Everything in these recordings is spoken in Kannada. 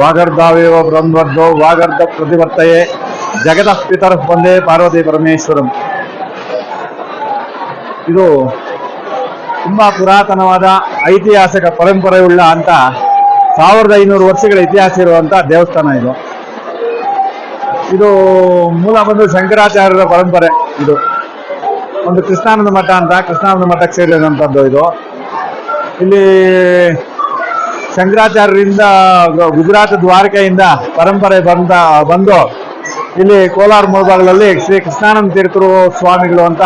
ವಾಗರ್ಧಾವೇವ ಬ್ರಹ್ಮರ್ಧೋ ವಾಗರ್ಧ ಪ್ರತಿವರ್ತಯೇ. ಜಗತಃ ಪಿತರ್ ಒಂದೇ ಪಾರ್ವತಿ ಪರಮೇಶ್ವರಂ. ಇದು ತುಂಬಾ ಪುರಾತನವಾದ ಐತಿಹಾಸಿಕ ಪರಂಪರೆಯುಳ್ಳ ಅಂತ ಸಾವಿರದ ಐನೂರು ವರ್ಷಗಳ ಇತಿಹಾಸ ಇರುವಂತ ದೇವಸ್ಥಾನ ಇದು. ಇದು ಮೂಲ ಬಂದು ಶಂಕರಾಚಾರ್ಯರ ಪರಂಪರೆ ಇದು. ಒಂದು ಕೃಷ್ಣಾನಂದ ಮಠ ಅಂತ, ಕೃಷ್ಣಾನಂದ ಮಠಕ್ಕೆ ಸೇರಿದಂಥದ್ದು ಇದು. ಇಲ್ಲಿ ಶಂಕರಾಚಾರ್ಯರಿಂದ, ಗುಜರಾತ್ ದ್ವಾರಕೆಯಿಂದ ಪರಂಪರೆ ಬಂದ, ಬಂದು ಇಲ್ಲಿ ಕೋಲಾರ ಮೂಲಭಾಗದಲ್ಲಿ ಶ್ರೀ ಕೃಷ್ಣಾನಂದ ತೀರ್ಥರು ಸ್ವಾಮಿಗಳು ಅಂತ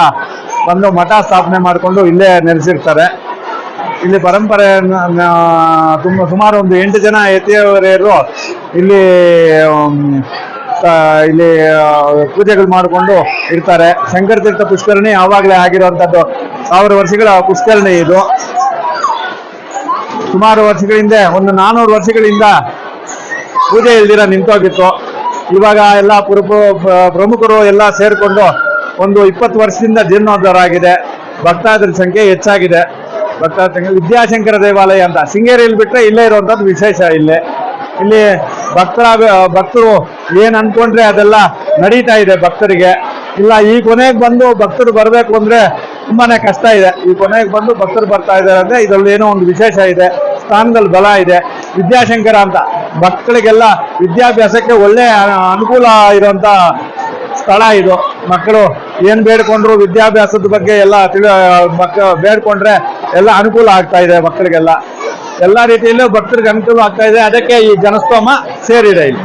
ಬಂದು ಮಠ ಸ್ಥಾಪನೆ ಮಾಡಿಕೊಂಡು ಇಲ್ಲೇ ನೆಲೆಸಿರ್ತಾರೆ. ಇಲ್ಲಿ ಪರಂಪರೆ ತುಂಬ, ಸುಮಾರು ಒಂದು ಎಂಟು ಜನ ಯತಿಯವರೆಯರು ಇಲ್ಲಿ ಇಲ್ಲಿ ಪೂಜೆಗಳು ಮಾಡಿಕೊಂಡು ಇರ್ತಾರೆ. ಶಂಕರ ತೀರ್ಥ ಪುಷ್ಕರಣಿ ಆವಾಗಲೇ ಆಗಿರುವಂಥದ್ದು. ಸಾವಿರ ವರ್ಷಗಳ ಪುಷ್ಕರಣಿ ಇದು. ಸುಮಾರು ವರ್ಷಗಳಿಂದ, ಒಂದು ನಾನೂರು ವರ್ಷಗಳಿಂದ ಪೂಜೆ ಇಲ್ದಿರ ನಿಂತೋಗಿತ್ತು. ಇವಾಗ ಎಲ್ಲ ಪ್ರಮುಖರು ಎಲ್ಲ ಸೇರಿಕೊಂಡು ಒಂದು ಇಪ್ಪತ್ತು ವರ್ಷದಿಂದ ಜೀರ್ಣೋದ್ಧಾರ ಆಗಿದೆ ಭಕ್ತಾದಿರ ಸಂಖ್ಯೆ ಹೆಚ್ಚಾಗಿದೆ. ಭಕ್ತಾದಿರ ವಿದ್ಯಾಶಂಕರ ದೇವಾಲಯ ಅಂತ, ಶೃಂಗೇರಿಯಲ್ಲಿ ಬಿಟ್ಟರೆ ಇಲ್ಲೇ ಇರುವಂಥದ್ದು ವಿಶೇಷ ಇಲ್ಲಿ. ಇಲ್ಲಿ ಭಕ್ತರ ಭಕ್ತರು ಏನು ಅನ್ಕೊಂಡ್ರೆ ಅದೆಲ್ಲ ನಡೀತಾ ಇದೆ ಭಕ್ತರಿಗೆ. ಇಲ್ಲ, ಈ ಕೊನೆಗೆ ಬಂದು ಭಕ್ತರು ಬರಬೇಕು ಅಂದ್ರೆ ತುಂಬಾನೇ ಕಷ್ಟ ಇದೆ. ಈ ಕೊನೆಗೆ ಬಂದು ಭಕ್ತರು ಬರ್ತಾ ಇದ್ದಾರೆ ಅಂದ್ರೆ ಇದರಲ್ಲಿ ಏನೋ ಒಂದು ವಿಶೇಷ ಇದೆ. ಸ್ಥಾನದಲ್ಲಿ ಬಲ ಇದೆ. ವಿದ್ಯಾಶಂಕರ ಅಂತ. ಮಕ್ಕಳಿಗೆಲ್ಲ ವಿದ್ಯಾಭ್ಯಾಸಕ್ಕೆ ಒಳ್ಳೆ ಅನುಕೂಲ ಇರುವಂತ ಸ್ಥಳ ಇದು. ಮಕ್ಕಳು ಏನ್ ಬೇಡ್ಕೊಂಡ್ರು ವಿದ್ಯಾಭ್ಯಾಸದ ಬಗ್ಗೆ ಎಲ್ಲ ತಿಳಿ ಮಕ್ಕ ಬೇಡ್ಕೊಂಡ್ರೆ ಎಲ್ಲ ಅನುಕೂಲ ಆಗ್ತಾ ಇದೆ ಮಕ್ಕಳಿಗೆಲ್ಲ. ಎಲ್ಲ ರೀತಿಯಲ್ಲೂ ಭಕ್ತರಿಗೆ ಅನುಕೂಲ ಆಗ್ತಾ ಇದೆ. ಅದಕ್ಕೆ ಈ ಜನಸ್ತೋಮ ಸೇರಿದೆ ಇಲ್ಲಿ.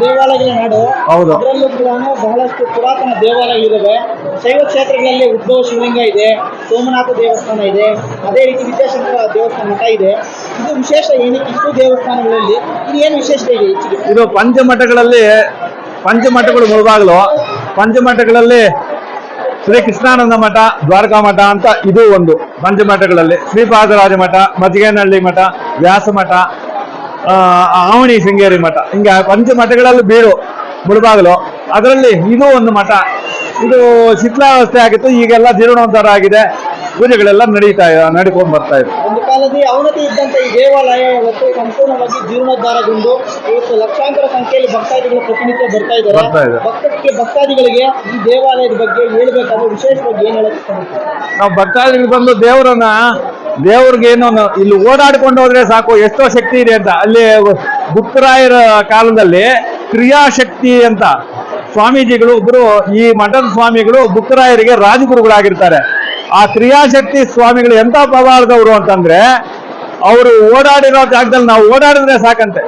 ದೇವಾಲಯಗಳ ನಾಡು. ಹೌದು. ಅದರಲ್ಲೂ ಕೂಡ ಬಹಳಷ್ಟು ಪುರಾತನ ದೇವಾಲಯಗಳಿವೆ ಶೈವ ಕ್ಷೇತ್ರಗಳಲ್ಲಿ ಉದ್ಭವ ಶಿವಲಿಂಗ ಇದೆ ಸೋಮನಾಥ ದೇವಸ್ಥಾನ ಇದೆ. ಅದೇ ರೀತಿ ವಿದ್ಯಾಶಂಕರ ದೇವಸ್ಥಾನ ಮಠ ಇದೆ. ಇದು ವಿಶೇಷ ಏನಕ್ಕೆ ಇಷ್ಟು ದೇವಸ್ಥಾನಗಳಲ್ಲಿ ಇದು ಏನು ವಿಶೇಷತೆ ಇದೆ ಹೆಚ್ಚಿಗೆ? ಇದು ಪಂಚಮಠಗಳಲ್ಲಿ ಪಂಚಮಠಗಳು ಮುಳುಬಾಗಿಲು ಪಂಚಮಠಗಳಲ್ಲಿ ಶ್ರೀ ಕೃಷ್ಣಾನಂದ ಮಠ, ದ್ವಾರಕಾ ಮಠ ಅಂತ ಇದು ಒಂದು ಪಂಚಮಠಗಳಲ್ಲಿ ಶ್ರೀಪಾದರಾಜ ಮಠ, ಮಜ್ಜಿಗೇನಹಳ್ಳಿ ಮಠ, ವ್ಯಾಸ ಮಠ ಆವಣಿ ಶೃಂಗೇರಿ ಮಠ. ಹಿಂಗೆ ಪಂಚಮಠಗಳಲ್ಲಿ ಬೀಡು ಮುಳುಬಾಗಲು. ಅದರಲ್ಲಿ ಇದು ಒಂದು ಮಠ. ಇದು ಶಿಥಿಲಾವಸ್ಥೆ ಆಗಿತ್ತು, ಈಗೆಲ್ಲ ಜೀರ್ಣೋದ್ಧಾರ ಆಗಿದೆ. ಪೂಜೆಗಳೆಲ್ಲ ನಡೀತಾ ಇದೆ ನಡ್ಕೊಂಡು ಬರ್ತಾ ಇದೆ. ಒಂದು ಕಾಲದಲ್ಲಿ ಅವನತಿ ಇದ್ದಂತ ಈ ದೇವಾಲಯ ಇವತ್ತು ಸಂಪೂರ್ಣವಾಗಿ ಜೀರ್ಣೋದ್ಧಾರಗೊಂಡು ಇವತ್ತು ಲಕ್ಷಾಂತರ ಸಂಖ್ಯೆಯಲ್ಲಿ ಭಕ್ತಾದಿಗಳು ಪ್ರತಿನಿತ್ಯ ಬರ್ತಾ ಬರ್ತಾ ಇದ್ದಾರೆ ಭಕ್ತಕ್ಕೆ ಭಕ್ತಾದಿಗಳಿಗೆ ಈ ದೇವಾಲಯದ ಬಗ್ಗೆ ಹೇಳ್ಬೇಕಾದ್ರೆ ವಿಶೇಷವಾಗಿ ಏನ್ ಹೇಳಕ್ ಇಷ್ಟಪಡ್ತೀರಾ? ನಾವು ಭಕ್ತಾದಿಗಳು ಬಂದು ದೇವರನ್ನ ದೇವ್ರಿಗೆ ಏನೋ ನ- ಇಲ್ಲಿ ಓಡಾಡ್ಕೊಂಡು ಹೋದ್ರೆ ಸಾಕು ಎಷ್ಟೋ ಶಕ್ತಿ ಇದೆ ಅಂತ. ಅಲ್ಲಿ ಗುಪ್ತರಾಯರ ಕಾಲದಲ್ಲಿ ಕ್ರಿಯಾಶಕ್ತಿ ಅಂತ ಸ್ವಾಮೀಜಿಗಳು ಒಬ್ಬರು ಈ ಮಠದ ಸ್ವಾಮಿಗಳು ಬುಕ್ಕರಾಯರಿಗೆ ರಾಜಗುರುಗಳಾಗಿರ್ತಾರೆ. ಆ ಕ್ರಿಯಾಶಕ್ತಿ ಸ್ವಾಮಿಗಳು ಎಂತ ಪ್ರಭಾವದವರು ಅಂತಂದ್ರೆ ಅವರು ಓಡಾಡಿರೋ ಜಾಗದಲ್ಲಿ ನಾವು ಓಡಾಡಿದ್ರೆ ಸಾಕಂತೆ.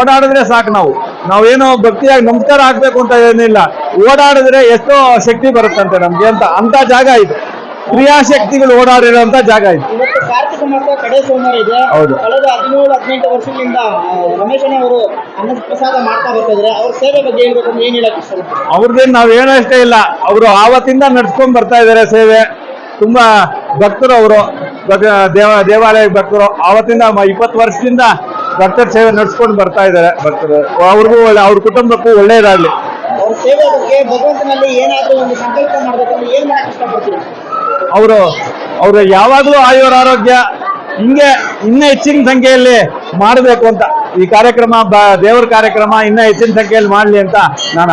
ಓಡಾಡಿದ್ರೆ ಸಾಕು ನಾವು. ನಾವೇನೋ ಭಕ್ತಿಯಾಗಿ ನಮಸ್ಕಾರ ಹಾಕ್ಬೇಕು ಅಂತ ಏನಿಲ್ಲ. ಓಡಾಡಿದ್ರೆ ಎಷ್ಟೋ ಶಕ್ತಿ ಬರುತ್ತಂತೆ ನಮ್ಗೆ ಅಂತ ಅಂತ ಜಾಗ ಇದು. ಕ್ರಿಯಾಶಕ್ತಿಗಳು ಓಡಾಡಿರೋ ಜಾಗ ಇದು. ಇವತ್ತು ಕಾರ್ತಿಕ ಮಾಸ ಕಡೆ ಸೋಮವಾರ ಇದೆ. ಹೌದು. ಕಳೆದ ಹದಿನೇಳು ಹದಿನೆಂಟು ವರ್ಷಗಳಿಂದ ಆ, ರಮೇಶಣ್ಣ ಅವರು ಅನ್ನ ಪ್ರಸಾದ ಮಾಡ್ತಾ ಬರ್ತಿದ್ರೆ. ಅವ್ರ ಸೇವೆ ಬಗ್ಗೆ ಹೇಳ್ಬೇಕಂದ್ರೆ ಏನ್ ಹೇಳಕ್ ಇಷ್ಟಪಡ್ತೀರಾ? ಅವ್ರದ್ದೇನು ನಾವು ಹೇಳೋಷ್ಟೇ ಇಲ್ಲ. ಅವರು ಆವತ್ತಿಂದ ನಡ್ಸ್ಕೊಂಡ್ ಬರ್ತಾ ಇದ್ದಾರೆ ಸೇವೆ. ತುಂಬಾ ಭಕ್ತರು ಅವರು ದೇವ ದೇವಾಲಯ ಭಕ್ತರು. ಆವತ್ತಿಂದ ಇಪ್ಪತ್ತು ವರ್ಷದಿಂದ ಭಕ್ತರ ಸೇವೆ ನಡೆಸ್ಕೊಂಡು ಬರ್ತಾ ಇದ್ದಾರೆ ಭಕ್ತರು. ಅವ್ರಿಗೂ ಒಳ್ಳೆ ಅವ್ರ ಕುಟುಂಬಕ್ಕೂ ಒಳ್ಳೇದಾಗ್ಲಿ ಅವ್ರ ಅವರು ಅವರು ಯಾವಾಗಲೂ ಆಯೋರ ಆರೋಗ್ಯ ಹಿಂಗೆ ಇನ್ನೂ ಹೆಚ್ಚಿನ ಸಂಖ್ಯೆಯಲ್ಲಿ ಮಾಡಬೇಕು ಅಂತ. ಈ ಕಾರ್ಯಕ್ರಮ ದೇವರ ಕಾರ್ಯಕ್ರಮ ಇನ್ನೂ ಹೆಚ್ಚಿನ ಸಂಖ್ಯೆಯಲ್ಲಿ ಮಾಡಲಿ ಅಂತ ನಾನು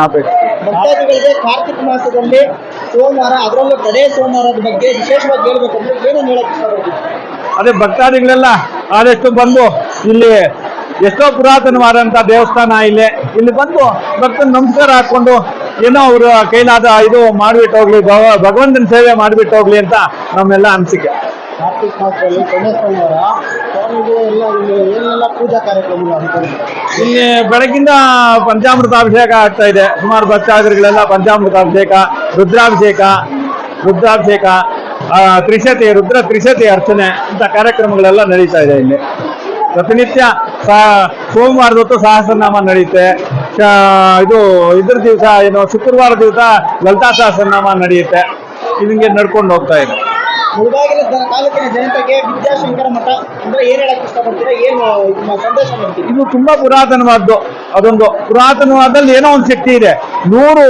ಭಕ್ತಾದಿಗಳಿಗೆ ಕಾರ್ತಿಕ ಮಾಸದಲ್ಲಿ ಸೋಮವಾರ, ಅದರಲ್ಲೂ ಕಡೆ ಸೋಮವಾರದ ಬಗ್ಗೆ ವಿಶೇಷವಾಗಿ ಹೇಳ್ಬೇಕಂದ್ರೆ ಏನೇನು ಹೇಳಕ್ ಇಷ್ಟಪಡ್ತೀರಾ ಅದೇ ಭಕ್ತಾದಿಗಳೆಲ್ಲ ಆದಷ್ಟು ಬಂದು ಇಲ್ಲಿ ಎಷ್ಟೋ ಪುರಾತನವಾದಂಥ ದೇವಸ್ಥಾನ ಇಲ್ಲಿ ಇಲ್ಲಿ ಬಂದು ಭಕ್ತನ ನಮಸ್ಕಾರ ಹಾಕೊಂಡು ಏನೋ ಅವರು ಕೈಲಾದ ಇದು ಮಾಡಿಬಿಟ್ಟು ಹೋಗ್ಲಿ ಭಗ ಭಗವಂತನ ಸೇವೆ ಮಾಡಿಬಿಟ್ಟು ಹೋಗ್ಲಿ ಅಂತ ನಮ್ಮೆಲ್ಲ ಅನಿಸಿಕೆ. ಕಾರ್ತಿಕ ಮಾಸದಲ್ಲಿ ಸೋಮವಾರ ಸ್ವಾಮಿಗೆ ಎಲ್ಲ ಏನೆಲ್ಲ ಪೂಜಾ ಕಾರ್ಯಕ್ರಮಗಳು ಇಲ್ಲಿ ಬೆಳಗಿಂದ ಪಂಚಾಮೃತ ಅಭಿಷೇಕ ಆಗ್ತಾ ಇದೆ. ಸುಮಾರು ಭಕ್ತಾದಿಗಳೆಲ್ಲ ಪಂಚಾಮೃತ ಅಭಿಷೇಕ, ರುದ್ರಾಭಿಷೇಕ ರುದ್ರಾಭಿಷೇಕ ತ್ರಿಶತಿ, ರುದ್ರ ತ್ರಿಶತಿ ಅರ್ಚನೆ ಅಂತ ಕಾರ್ಯಕ್ರಮಗಳೆಲ್ಲ ನಡೀತಾ ಇದೆ ಇಲ್ಲಿ. ಪ್ರತಿನಿತ್ಯ ಸೋಮವಾರದ ಹೊತ್ತು ಸಹಸ್ರನಾಮ ನಡೆಯುತ್ತೆ. ಇದು, ಇದ್ರ ದಿವಸ ಏನು ಶುಕ್ರವಾರ ದಿವಸ ಲಲಿತಾ ಸಹಸ್ರನಾಮ ನಡೆಯುತ್ತೆ. ಇದಂಗೆ ನಡ್ಕೊಂಡು ಹೋಗ್ತಾ ಇದೆ. ಮುಳಬಾಗಿಲ ಜನ- ತಾಲೂಕಿನ ಜನತೆಗೆ ವಿದ್ಯಾಶಂಕರ ಮಠ ಅಂದ್ರೆ ಏನ್ ಹೇಳಕ್ ಇಷ್ಟಪಡ್ತೀರಾ? ಏನ್ ಸಂದೇಶ ಮಾಡ್ತೀವಿ ಇದು ತುಂಬಾ ಪುರಾತನವಾದ್ದು ಅದೊಂದು ಪುರಾತನವಾದಲ್ಲಿ ಏನೋ ಒಂದು ಶಕ್ತಿ ಇದೆ. ನೂರು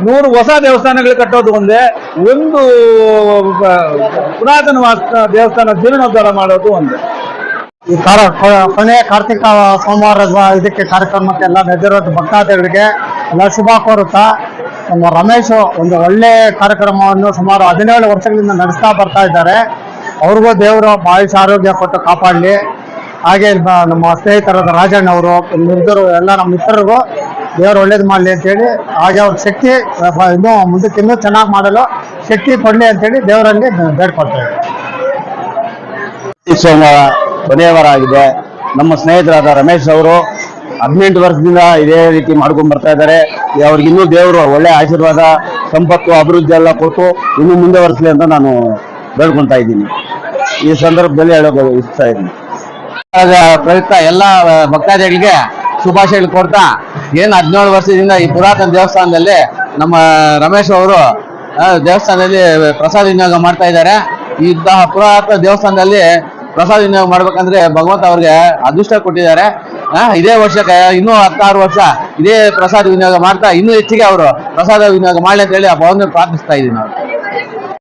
ನೂರು ಹೊಸ ದೇವಸ್ಥಾನಗಳು ಕಟ್ಟೋದು ಒಂದೇ ಒಂದು ಪುರಾತನ ಪುರಾತನವಾದ ದೇವಸ್ಥಾನ ಜೀರ್ಣೋದ್ಧಾರ ಮಾಡೋದು ಒಂದೇ. ಈ ಕಾರ ಕೊ- ಕೊನೆಯ ಕಾರ್ತಿಕ ಸೋಮವಾರ ಇದಕ್ಕೆ ಕಾರ್ಯಕ್ರಮಕ್ಕೆ ಎಲ್ಲ ನೆರೆದಿರೋದು ಭಕ್ತಾದಿಗಳಿಗೆ ಎಲ್ಲ ಶುಭ ಕೋರುತ್ತಾ ನಮ್ಮ ರಮೇಶ್ ಒಂದು ಒಳ್ಳೆ ಕಾರ್ಯಕ್ರಮವನ್ನು ಸುಮಾರು ಹದಿನೇಳು ವರ್ಷಗಳಿಂದ ನಡೆಸ್ತಾ ಬರ್ತಾ ಇದ್ದಾರೆ. ಅವ್ರಿಗೂ ದೇವರು ಆಯುಷ ಆರೋಗ್ಯ ಕೊಟ್ಟು ಕಾಪಾಡಲಿ. ಹಾಗೆ ನಮ್ಮ ಸ್ನೇಹಿತರಾದ ರಾಜಣ್ಣ ಅವರು ಮಿತ್ರರು ಎಲ್ಲ ನಮ್ಮ ಮಿತ್ರರಿಗೂ ದೇವರು ಒಳ್ಳೇದು ಮಾಡಲಿ ಅಂತೇಳಿ, ಹಾಗೆ ಅವ್ರ ಶಕ್ತಿ ಇನ್ನೂ ಮುಂದಕ್ಕೆ ಇನ್ನೂ ಚೆನ್ನಾಗಿ ಮಾಡಲು ಶಕ್ತಿ ಕೊಡಲಿ ಅಂತೇಳಿ ದೇವರಲ್ಲಿ ಬೇಡ್ಕೊಳ್ತೇವೆ ಸೋಮವಾರ ಕೊನೆಯ ಆಗಿದೆ ನಮ್ಮ ಸ್ನೇಹಿತರಾದ ರಮೇಶ್ ಅವರು ಹದಿನೆಂಟು ವರ್ಷದಿಂದ ಇದೇ ರೀತಿ ಮಾಡ್ಕೊಂಡು ಬರ್ತಾ ಇದ್ದಾರೆ. ಅವ್ರಿಗೆ ಇನ್ನೂ ದೇವರು ಒಳ್ಳೆ ಆಶೀರ್ವಾದ, ಸಂಪತ್ತು, ಅಭಿವೃದ್ಧಿ ಎಲ್ಲ ಕೊಟ್ಟು ಇನ್ನೂ ಮುಂದುವರಿಸಲಿ ಅಂತ ನಾನು ಬೇಡ್ಕೊಳ್ತಾ ಇದ್ದೀನಿ. ಈ ಸಂದರ್ಭದಲ್ಲಿ ಹೇಳೋಕೆ ಇಷ್ಟ ಇದ್ದೀನಿ. ಪ್ರಯುಕ್ತ ಎಲ್ಲ ಭಕ್ತಾದಿಗಳಿಗೆ ಶುಭಾಶಯಗಳು ಕೊಡ್ತಾ, ಏನು ಹದಿನೇಳು ವರ್ಷದಿಂದ ಈ ಪುರಾತನ ದೇವಸ್ಥಾನದಲ್ಲಿ ನಮ್ಮ ರಮೇಶ್ ಅವರು ದೇವಸ್ಥಾನದಲ್ಲಿ ಪ್ರಸಾದ ವಿನಿಯೋಗ ಮಾಡ್ತಾ ಇದ್ದಾರೆ. ಇಂತಹ ಪುರಾತನ ದೇವಸ್ಥಾನದಲ್ಲಿ ಪ್ರಸಾದ ವಿನಿಯೋಗ ಮಾಡ್ಬೇಕಂದ್ರೆ ಭಗವಂತ ಅವ್ರಿಗೆ ಅದೃಷ್ಟ ಕೊಟ್ಟಿದ್ದಾರೆ. ಇದೇ ವರ್ಷಕ್ಕೆ ಇನ್ನೂ ಹತ್ತಾರು ವರ್ಷ ಇದೇ ಪ್ರಸಾದ ವಿನಿಯೋಗ ಮಾಡ್ತಾ, ಇನ್ನೂ ಹೆಚ್ಚಿಗೆ ಅವರು ಪ್ರಸಾದ ವಿನಿಯೋಗ ಮಾಡಲಿ ಅಂತ ಹೇಳಿ ಆ ಭವನ ಪ್ರಾರ್ಥಿಸ್ತಾ ಇದ್ದೀವಿ ನಾವು.